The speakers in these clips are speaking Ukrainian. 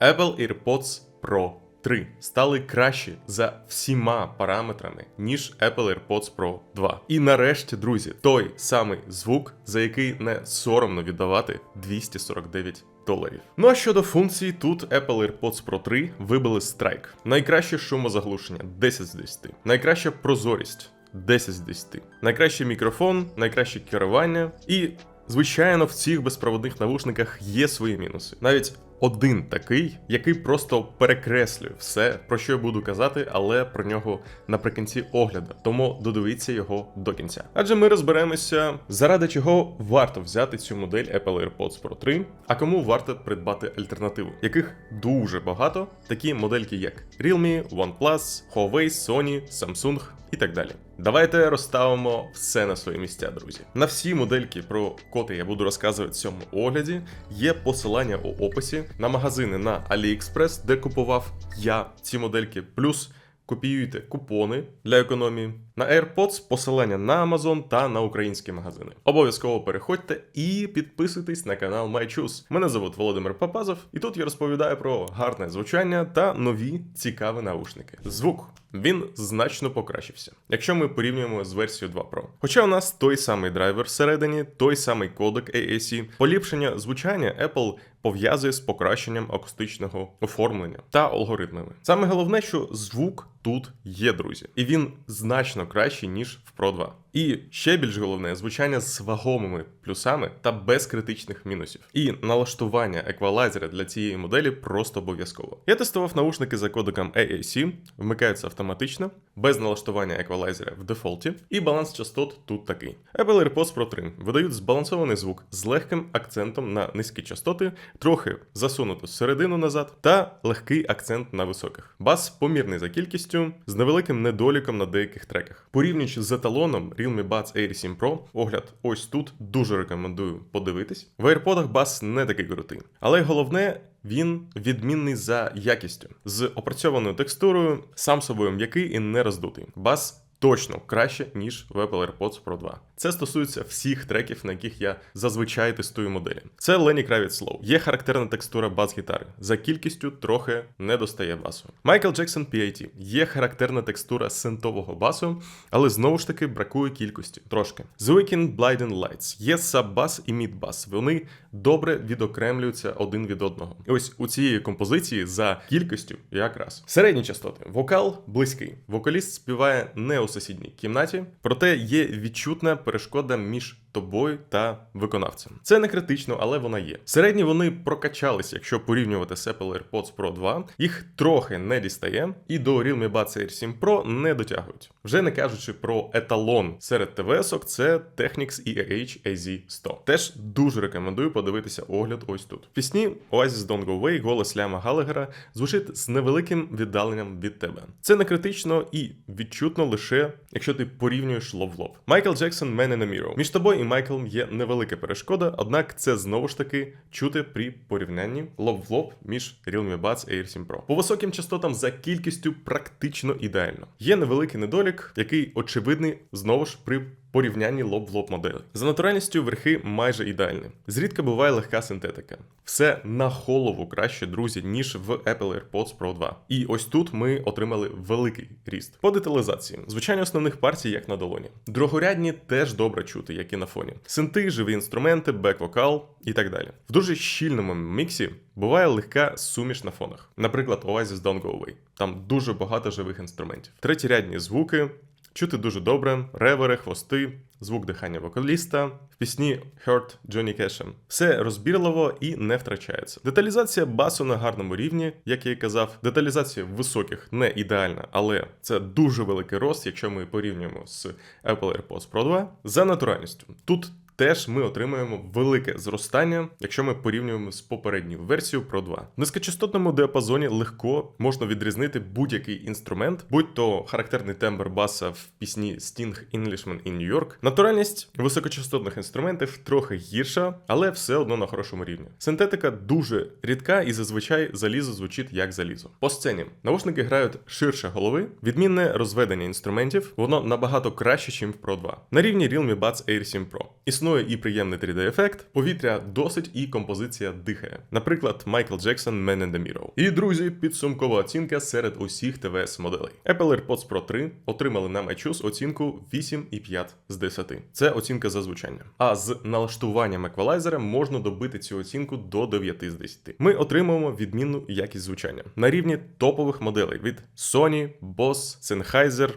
Apple AirPods Pro 3 стали кращі за всіма параметрами, ніж Apple AirPods Pro 2. І нарешті, друзі, той самий звук, за який не соромно віддавати 249 доларів. Ну а щодо функцій, тут Apple AirPods Pro 3 вибили страйк. Найкраще шумозаглушення 10 з 10. Найкраща прозорість 10 з 10. Найкращий мікрофон, найкраще керування. І, звичайно, в цих безпроводних навушниках є свої мінуси. Навіть один такий, який просто перекреслює все, про що я буду казати, але про нього наприкінці огляду. Тому додивіться його до кінця. Адже ми розберемося, заради чого варто взяти цю модель Apple AirPods Pro 3, а кому варто придбати альтернативу, яких дуже багато, такі модельки як Realme, OnePlus, Huawei, Sony, Samsung і так далі. Давайте розставимо все на свої місця, друзі. На всі модельки, про коти я буду розказувати в цьому огляді, є посилання у описі на магазини на AliExpress, де купував я ці модельки, плюс копіюйте купони для економії. На AirPods посилання на Amazon та на українські магазини. Обов'язково переходьте і підписуйтесь на канал MyChoose. Мене звуть Володимир Папазов, і тут я розповідаю про гарне звучання та нові цікаві наушники. Звук він значно покращився, якщо ми порівнюємо з версією 2 Pro. Хоча у нас той самий драйвер всередині, той самий кодек AAC, поліпшення звучання Apple пов'язує з покращенням акустичного оформлення та алгоритмами. Саме головне, що звук тут є, друзі, і він значно кращий ніж в Pro 2. І ще більш головне звучання з вагомими плюсами та без критичних мінусів. І налаштування еквалайзера для цієї моделі просто обов'язково. Я тестував наушники за кодеком AAC, вмикаються автоматично, без налаштування еквалайзера в дефолті, і баланс частот тут такий. Apple AirPods Pro 3 видають збалансований звук з легким акцентом на низькі частоти, трохи засунуто зсередину назад, та легкий акцент на високих. Бас помірний за кількістю, з невеликим недоліком на деяких треках. Порівнюючи з еталоном Realme Buds Air 7 Pro, огляд ось тут дуже рекомендую подивитись. В AirPods бас не такий крутий, але головне. Він відмінний за якістю з опрацьованою текстурою, сам собою м'який і не роздутий. Бас точно краще, ніж в Apple AirPods Pro 2. Це стосується всіх треків, на яких я зазвичай тестую моделі. Це Lenny Kravitz Slow. Є характерна текстура бас-гітари. За кількістю трохи не достає басу. Michael Jackson PAT. Є характерна текстура синтового басу, але знову ж таки бракує кількості трошки. The Weeknd Blinding Lights. Є саб-бас і мід-бас. Вони добре відокремлюються один від одного. І ось у цієї композиції за кількістю якраз. Середні частоти. Вокал близький. Вокаліст співає не у сусідній кімнаті, проте є відчутна перешкода між тобою та виконавцем. Це не критично, але вона є. Середні вони прокачались, якщо порівнювати з Apple AirPods Pro 2. Їх трохи не дістає, і до Realme Buds Air 7 Pro не дотягують. Вже не кажучи про еталон серед ТВС-ок, це Technics EAH AZ100. Теж дуже рекомендую подивитися огляд ось тут. В пісні Oasis Don't Go Away голос Ляма Галагера звучить з невеликим віддаленням від тебе. Це не критично і відчутно лише якщо ти порівнюєш лоб в. Майкл Джексон Man in Mirror. Між тобою і Майклом є невелика перешкода, однак це знову ж таки чути при порівнянні лоб в лоб між Realme Buds Air 7 Pro. По високим частотам за кількістю практично ідеально. Є невеликий недолік, який очевидний знову ж при порівнянні лоб в лоб моделей. За натуральністю верхи майже ідеальні. Зрідка буває легка синтетика. Все на голову краще, друзі, ніж в Apple AirPods Pro 2. І ось тут ми отримали великий ріст. По деталізації, звичайно, основних партій, як на долоні. Другорядні теж добре чути, як і на фоні. Синти, живі інструменти, бек-вокал і так далі. В дуже щільному міксі буває легка суміш на фонах. Наприклад, Oasis Don't Go Away. Там дуже багато живих інструментів. Третєрядні звуки. Чути дуже добре, ревери, хвости, звук дихання вокаліста в пісні Hurt Johnny Кешем. Все розбірливо і не втрачається. Деталізація басу на гарному рівні, як я і казав. Деталізація високих не ідеальна, але це дуже великий рост, якщо ми порівнюємо з Apple AirPods Pro 2. За натуральністю. Тут теж ми отримуємо велике зростання, якщо ми порівнюємо з попередньою версією Pro 2. В низькочастотному діапазоні легко можна відрізнити будь-який інструмент, будь то характерний тембр баса в пісні Sting Englishman in New York. Натуральність високочастотних інструментів трохи гірша, але все одно на хорошому рівні. Синтетика дуже рідка і зазвичай залізо звучить як залізо. По сцені наушники грають ширше голови, відмінне розведення інструментів, воно набагато краще, ніж в Pro 2. На рівні Realme Buds Air 7 Pro. Існує Існує і приємний 3D-ефект, повітря досить і композиція дихає. Наприклад, Майкл Джексон Man in the Mirror. І друзі, підсумкова оцінка серед усіх ТВС моделей. Apple AirPods Pro 3 отримали на iChoose оцінку 8,5 з 10. Це оцінка за звучання. А з налаштуванням еквалайзера можна добити цю оцінку до 9 з 10. Ми отримуємо відмінну якість звучання на рівні топових моделей від Sony, Bose, Sennheiser,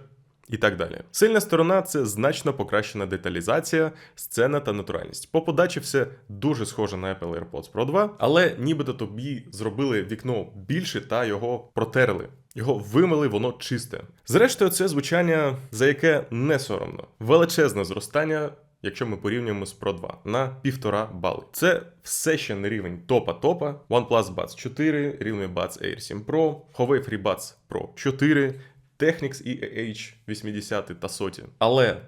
і так далі. Сильна сторона це значно покращена деталізація, сцена та натуральність. По подачі все дуже схоже на Apple AirPods Pro 2, але нібито тобі зробили вікно більше та його протерли. Його вимили, воно чисте. Зрештою, це звучання, за яке не соромно. Величезне зростання. Якщо ми порівнюємо з Pro 2 на півтора бали. Це все ще не рівень топа-топа. OnePlus Buds 4, Realme Buds Air 7 Pro, Huawei FreeBuds Pro 4, Technics і H80 та соті. Але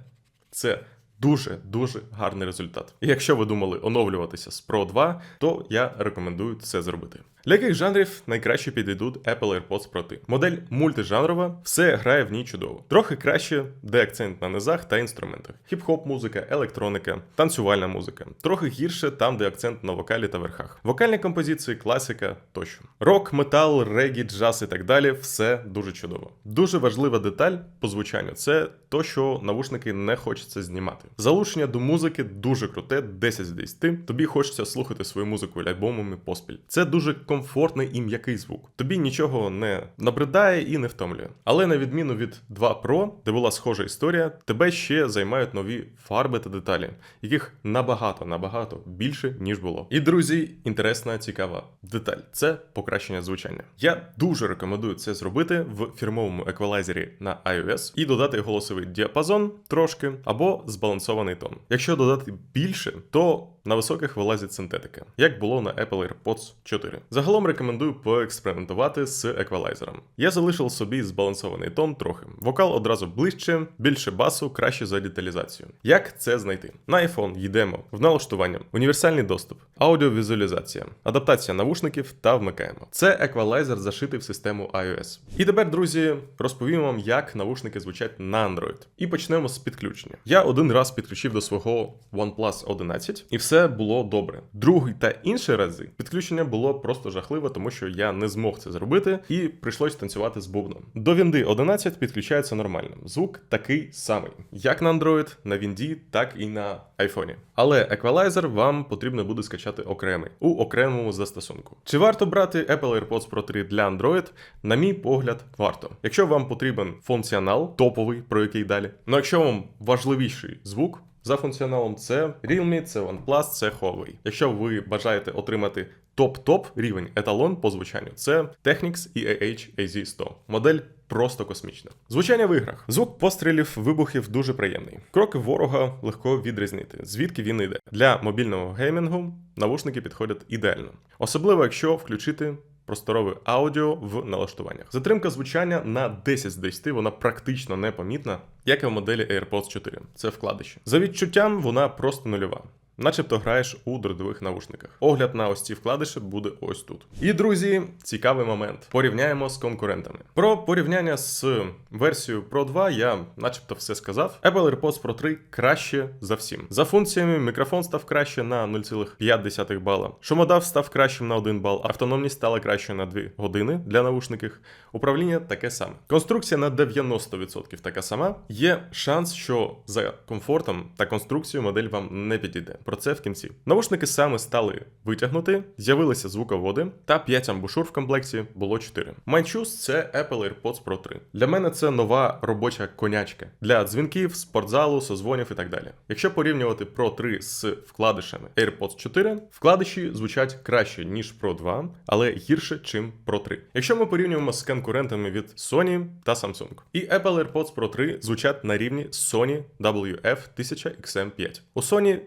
це дуже дуже гарний результат. І якщо ви думали оновлюватися з Pro 2, то я рекомендую це зробити. Для яких жанрів найкраще підійдуть Apple AirPods Pro 3? Модель мультижанрова, все грає в ній чудово. Трохи краще, де акцент на низах та інструментах. Хіп-хоп музика, електроніка, танцювальна музика. Трохи гірше там, де акцент на вокалі та верхах. Вокальні композиції, класика тощо. Рок, метал, регі, джаз і так далі все дуже чудово. Дуже важлива деталь по звучанню це то, що навушники не хочеться знімати. Залучення до музики дуже круте, 10 з 10. Тобі хочеться слухати свою музику альбомами поспіль. Це дуже комфортний і м'який звук. Тобі нічого не набридає і не втомлює. Але на відміну від 2 Pro, де була схожа історія, тебе ще займають нові фарби та деталі, яких набагато набагато більше ніж було. І друзі, інтересна, цікава деталь це покращення звучання. Я дуже рекомендую це зробити в фірмовому еквалайзері на iOS і додати голосовий діапазон трошки або збалансований тон. Якщо додати більше, то на високих вилазить синтетика, як було на Apple AirPods 4. Загалом рекомендую поекспериментувати з еквалайзером. Я залишив собі збалансований тон трохи. Вокал одразу ближче, більше басу, краще за деталізацію. Як це знайти? На iPhone йдемо в налаштування, універсальний доступ, аудіовізуалізація, адаптація навушників та вмикаємо. Це еквалайзер зашитий в систему iOS. І тепер, друзі, розповім вам, як навушники звучать на Android. І почнемо з підключення. Я один раз підключив до свого OnePlus 11 і все було добре. Другий та інші рази підключення було просто жахливе, тому що я не змог це зробити, і прийшлось танцювати з бубном. До Вінди 11 підключається нормально. Звук такий самий, як на Android, на Вінді, так і на айфоні. Але еквалайзер вам потрібно буде скачати окремий у окремому застосунку. Чи варто брати Apple AirPods Pro 3 для Android? На мій погляд, варто. Якщо вам потрібен функціонал, топовий, про який далі. Ну якщо вам важливіший звук. За функціоналом це Realme, це OnePlus, це Huawei. Якщо ви бажаєте отримати топ-топ рівень еталон по звучанню, це Technics EAH AZ100. Модель просто космічна. Звучання в іграх. Звук пострілів, вибухів дуже приємний. Кроки ворога легко відрізнити, звідки він йде. Для мобільного геймінгу навушники підходять ідеально, особливо якщо включити просторове аудіо в налаштуваннях. Затримка звучання на 10 з 10, вона практично непомітна, як і в моделі AirPods 4. Це вкладище. За відчуттям вона просто нульова. Начебто граєш у дротових навушниках. Огляд на ось ці вкладиші буде ось тут. І друзі, цікавий момент. Порівняємо з конкурентами. Про порівняння з версією Pro 2 я начебто все сказав. Apple AirPods Pro 3 краще за всім. За функціями мікрофон став краще на 0,5 бала. Шумодав став кращим на 1 бал, автономність стала краще на 2 години для навушників. Управління таке саме. Конструкція на 90% така сама. Є шанс, що за комфортом та конструкцією модель вам не підійде. Про це в кінці. Навушники саме стали витягнути, з'явилися звуководи, та 5 амбушур в комплекті було 4. MyChoose – це Apple AirPods Pro 3. Для мене це нова робоча конячка для дзвінків, спортзалу, созвонів і так далі. Якщо порівнювати Pro 3 з вкладишами AirPods 4, вкладиші звучать краще, ніж Pro 2, але гірше, чим Pro 3. Якщо ми порівнюємо з конкурентами від Sony та Samsung. І Apple AirPods Pro 3 звучать на рівні Sony WF-1000XM5. У Sony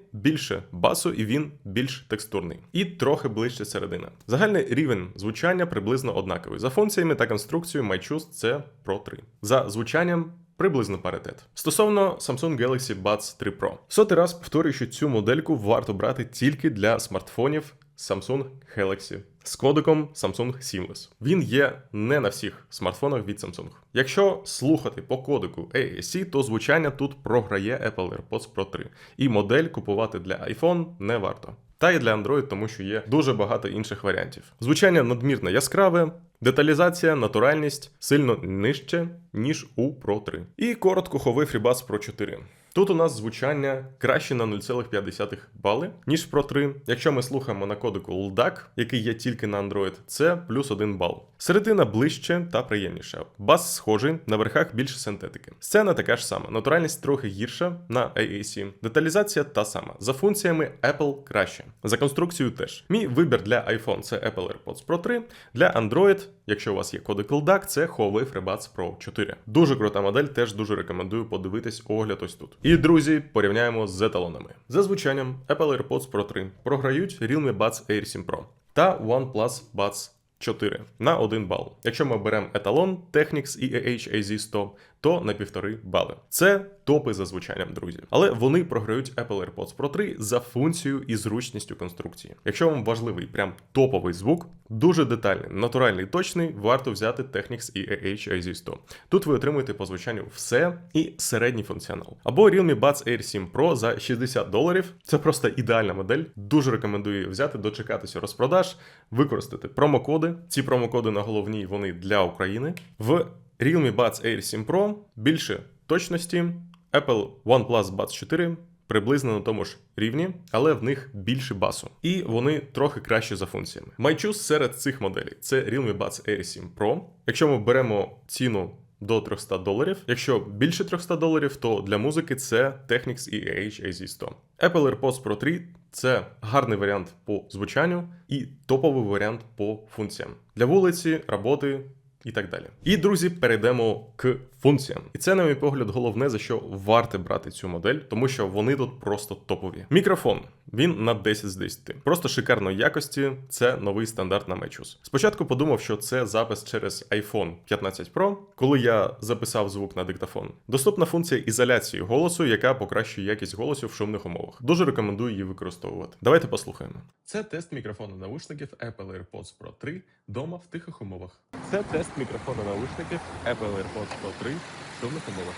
більше басу і він більш текстурний. І трохи ближче середина. Загальний рівень звучання приблизно однаковий. За функціями та конструкцією MyChoose це Pro 3. За звучанням. Приблизно паритет. Стосовно Samsung Galaxy Buds 3 Pro. Сотий раз повторюю, що цю модельку варто брати тільки для смартфонів Samsung Galaxy з кодеком Samsung Seamless. Він є не на всіх смартфонах від Samsung. Якщо слухати по кодеку AAC, то звучання тут програє Apple AirPods Pro 3. І модель купувати для iPhone не варто. Та й для Android, тому що є дуже багато інших варіантів. Звучання надмірно яскраве, деталізація, натуральність сильно нижче, ніж у Pro 3. І коротко ховий FreeBuds Pro 4. Тут у нас звучання краще на 0,5 бали, ніж Pro 3. Якщо ми слухаємо на кодику LDAC, який є тільки на Android, це плюс 1 бал. Середина ближче та приємніша. Бас схожий, на верхах більше синтетики. Сцена така ж сама, натуральність трохи гірша на AAC. Деталізація та сама. За функціями Apple краще. За конструкцією теж. Мій вибір для iPhone це Apple AirPods Pro 3. Для Android, якщо у вас є кодик LDAC, це Huawei FreeBuds Pro 4. Дуже крута модель, теж дуже рекомендую подивитись огляд ось тут. І друзі, порівняємо з еталонами. За звучанням Apple AirPods Pro 3 програють Realme Buds Air 7 Pro та OnePlus Buds 4 на 1 бал. Якщо ми беремо еталон Technics і AH AZ100, то на 1,5 бали. Це топи за звучанням, друзі. Але вони програють Apple AirPods Pro 3 за функцією і зручністю конструкції. Якщо вам важливий прям топовий звук, дуже детальний, натуральний, точний, варто взяти Technics і AH AZ100. Тут ви отримуєте по звучанню все і середній функціонал. Або Realme Buds Air 7 Pro за 60 доларів. Це просто ідеальна модель. Дуже рекомендую її взяти, дочекатися розпродаж, використати промокоди. Ці промокоди на головній вони для України. В Realme Buds Air 7 Pro більше точності, Apple OnePlus Buds 4 приблизно на тому ж рівні, але в них більше басу. І вони трохи краще за функціями. Choice серед цих моделей це Realme Buds Air 7 Pro. Якщо ми беремо ціну до 300 доларів. Якщо більше 300 доларів, то для музики це Technics AH AZ100. Apple AirPods Pro 3 це гарний варіант по звучанню і топовий варіант по функціям для вулиці, роботи і так далі. І друзі, перейдемо к функціям. І це, на мій погляд, головне за що варте брати цю модель, тому що вони тут просто топові. Мікрофон. Він на 10 з 10. Просто шикарної якості. Це новий стандарт на Mechus. Спочатку подумав, що це запис через iPhone 15 Pro, коли я записав звук на диктофон. Доступна функція ізоляції голосу, яка покращує якість голосу в шумних умовах. Дуже рекомендую її використовувати. Давайте послухаємо. Це тест мікрофону наушників Apple AirPods Pro 3 дома в тихих умовах. Це тест мікрофону наушників Apple AirPods Pro 3 в шумних умовах.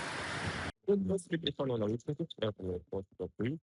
Тут без мікрофону наушників Apple AirPods Pro 3 шумних умовах.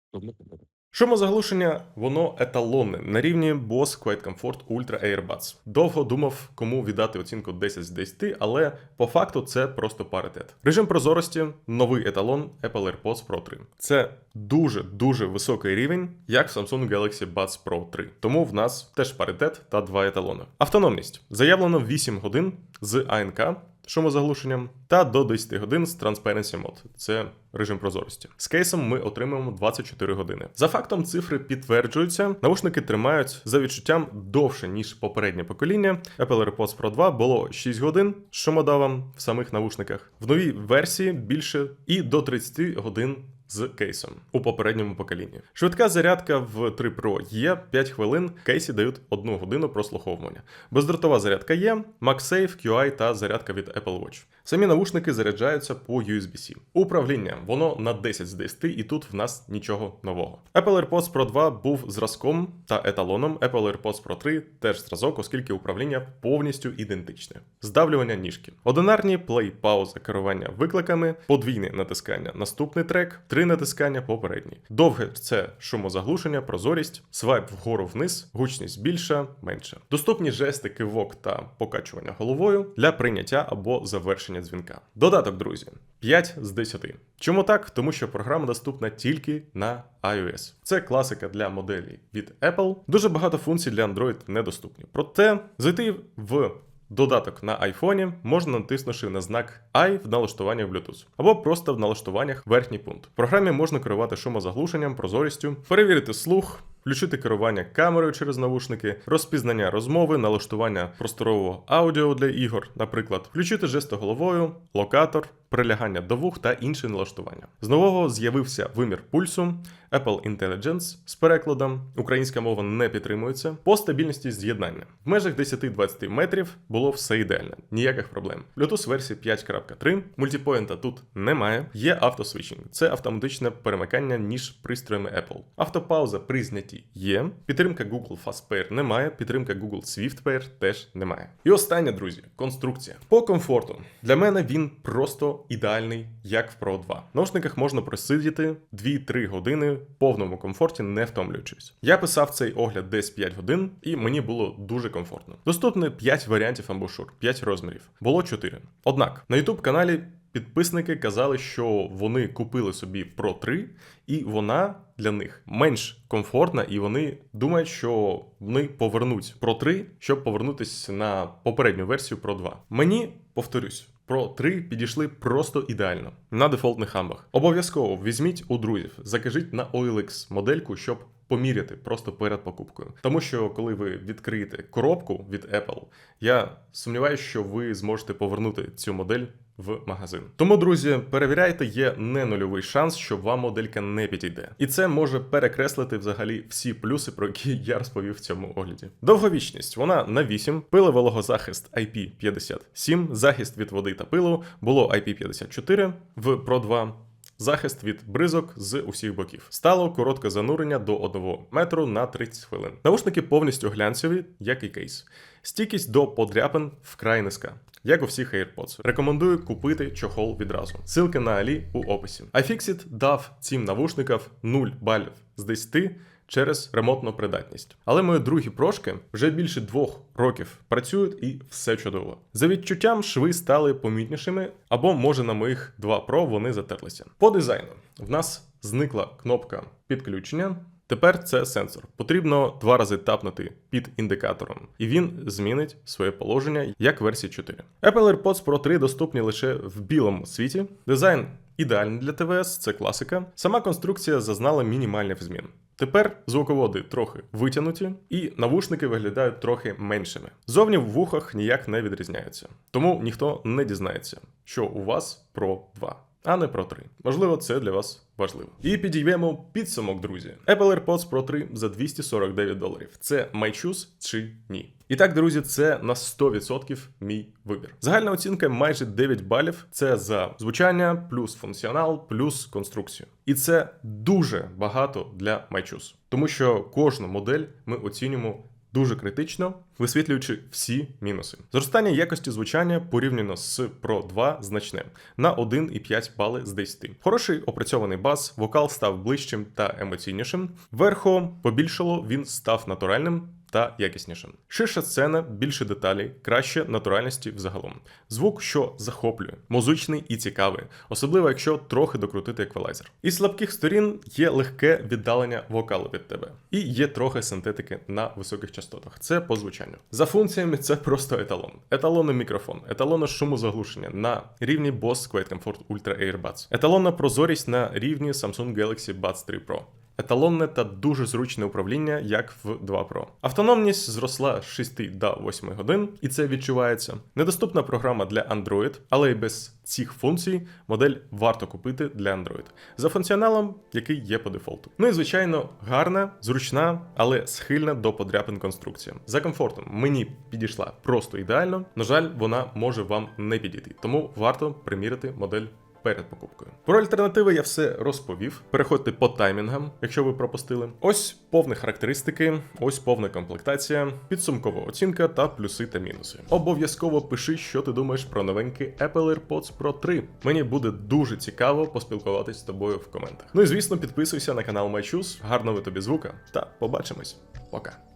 Шумозаглушення, воно еталонне на рівні Bose Quiet Comfort Ultra Airbuds. Довго думав, кому віддати оцінку 10 з 10, але по факту це просто паритет. Режим прозорості новий еталон Apple AirPods Pro 3. Це дуже дуже високий рівень, як в Samsung Galaxy Buds Pro 3. Тому в нас теж паритет та два еталони. Автономність заявлено 8 годин з АНК. Шумозаглушенням та до 10 годин з Transparency Mode. Це режим прозорості. З кейсом ми отримуємо 24 години. За фактом, цифри підтверджуються. Наушники тримають за відчуттям довше, ніж попереднє покоління. Apple AirPods Pro 2 було 6 годин з шумодавом в самих наушниках. В новій версії більше і до 30 годин. З кейсом у попередньому поколінні. Швидка зарядка в 3 Pro є 5 хвилин, кейсі дають 1 годину прослуховування. Бездротова зарядка є, MagSafe, QI та зарядка від Apple Watch. Самі наушники заряджаються по USB-C. Управління воно на 10 з 10, і тут в нас нічого нового. Apple AirPods Pro 2 був зразком та еталоном. Apple AirPods Pro 3 теж зразок, оскільки управління повністю ідентичне. Здавлювання ніжки. Одинарні плей, пауза, керування викликами, подвійне натискання, наступний трек, три натискання попередній. Довге це шумозаглушення, прозорість, свайп вгору вниз, гучність більша, менша. Доступні жести, кивок та покачування головою для прийняття або завершення дзвінка. Додаток, друзі, 5 з 10. Чому так? Тому що програма доступна тільки на iOS. Це класика для моделей від Apple. Дуже багато функцій для Android недоступні. Проте зайти в Додаток на айфоні можна натиснувши на знак I в налаштуваннях Bluetooth, або просто в налаштуваннях верхній пункт. В програмі можна керувати шумозаглушенням, прозорістю, перевірити слух, включити керування камерою через навушники, розпізнання розмови, налаштування просторового аудіо для ігор, наприклад, включити жестоголовою, локатор, прилягання до вух та інші налаштування. З нового з'явився вимір пульсу, Apple Intelligence з перекладом, українська мова не підтримується, по стабільності з'єднання. В межах 10-20 метрів було все ідеально, ніяких проблем. Bluetooth версії 5.3, мультипоінта тут немає. Є автосвічинг, це автоматичне перемикання між пристроями Apple. Автопауза при знятті є, підтримка Google FastPair немає, підтримка Google SwiftPair теж немає. І останнє, друзі, конструкція. По комфорту. Для мене він просто ідеальний, як в Pro 2. В наушниках можна просидіти 2-3 години в повному комфорті, не втомлюючись. Я писав цей огляд десь 5 годин, і мені було дуже комфортно. Доступно 5 варіантів амбушур, 5 розмірів. Було 4. Однак на YouTube каналі підписники казали, що вони купили собі Pro 3, і вона для них менш комфортна, і вони думають, що вони повернуть Pro 3, щоб повернутися на попередню версію Pro 2. Мені повторюсь. Pro 3 підійшли просто ідеально на дефолтних амбах. Обов'язково візьміть у друзів, закажіть на OLX модельку, щоб поміряти просто перед покупкою. Тому що коли ви відкриєте коробку від Apple, я сумніваюся, що ви зможете повернути цю модель в магазин. Тому, друзі, перевіряйте, є не нульовий шанс, що вам моделька не підійде. І це може перекреслити взагалі всі плюси, про які я розповів в цьому огляді. Довговічність вона на 8, пили вологозахист IP57, захист від води та пилу було IP54 в Pro 2. Захист від бризок з усіх боків. Стало коротке занурення до 1 метру на 30 хвилин. Наушники повністю глянцеві, як і кейс. Стійкість до подряпин вкрай низька. Як у всіх AirPods. Рекомендую купити чохол відразу. Ссылки на Алі у описі. iFixit дав цим навушникам 0 балів з 10 через ремонтну придатність. Але мої другі прошки вже більше двох років працюють і все чудово. За відчуттям шви стали помітнішими, або може на моїх 2 Pro вони затерлися. По дизайну в нас зникла кнопка підключення. Тепер це сенсор. Потрібно два рази тапнути під індикатором, і він змінить своє положення як версії 4. Apple AirPods Pro 3 доступні лише в білому світі. Дизайн ідеальний для ТВС, це класика. Сама конструкція зазнала мінімальних змін. Тепер звуководи трохи витягнуті, і навушники виглядають трохи меншими. Зовні в вухах ніяк не відрізняються, тому ніхто не дізнається, що у вас про 2 а не про 3. Можливо, це для вас важливо. І підіймемо підсумок, друзі. Apple AirPods Pro 3 за 249 доларів. Це майчус чи ні? І так, друзі, це на 100% мій вибір. Загальна оцінка майже 9 балів. Це за звучання, плюс функціонал, плюс конструкцію. І це дуже багато для my choose. Тому що кожну модель ми оцінюємо дуже критично, висвітлюючи всі мінуси. Зростання якості звучання порівняно з Pro 2 значне на 1,5 бали з 10. Хороший опрацьований бас, вокал став ближчим та емоційнішим. Верхо побільшало, він став натуральним. Та якіснішим. Ширша сцена, більше деталей, краще натуральності взагалом. Звук, що захоплює, музичний і цікавий, особливо якщо трохи докрутити еквалайзер. Із слабких сторін є легке віддалення вокалу від тебе, і є трохи синтетики на високих частотах. Це по звучанню. За функціями це просто еталон. Еталонний мікрофон, еталонне шумозаглушення на рівні Bose Quiet Comfort Ultra Airbuds, еталонна прозорість на рівні Samsung Galaxy Buds 3 Pro. Еталонне та дуже зручне управління, як в 2 Pro. Автономність зросла з 6 до 8 годин, і це відчувається. Недоступна програма для Android, але й без цих функцій модель варто купити для Android за функціоналом, який є по дефолту. Ну і звичайно, гарна, зручна, але схильна до подряпин конструкція. За комфортом мені підійшла просто ідеально. На жаль, вона може вам не підійти, тому варто примірити модель перед покупкою. Про альтернативи я все розповів. Переходьте по таймінгам, якщо ви пропустили. Ось повні характеристики, ось повна комплектація, підсумкова оцінка та плюси та мінуси. Обов'язково пиши, що ти думаєш про новенький Apple AirPods Pro 3. Мені буде дуже цікаво поспілкуватись з тобою в коментах. Ну і звісно, підписуйся на канал MyChoose, гарного тобі звука та побачимось. Пока.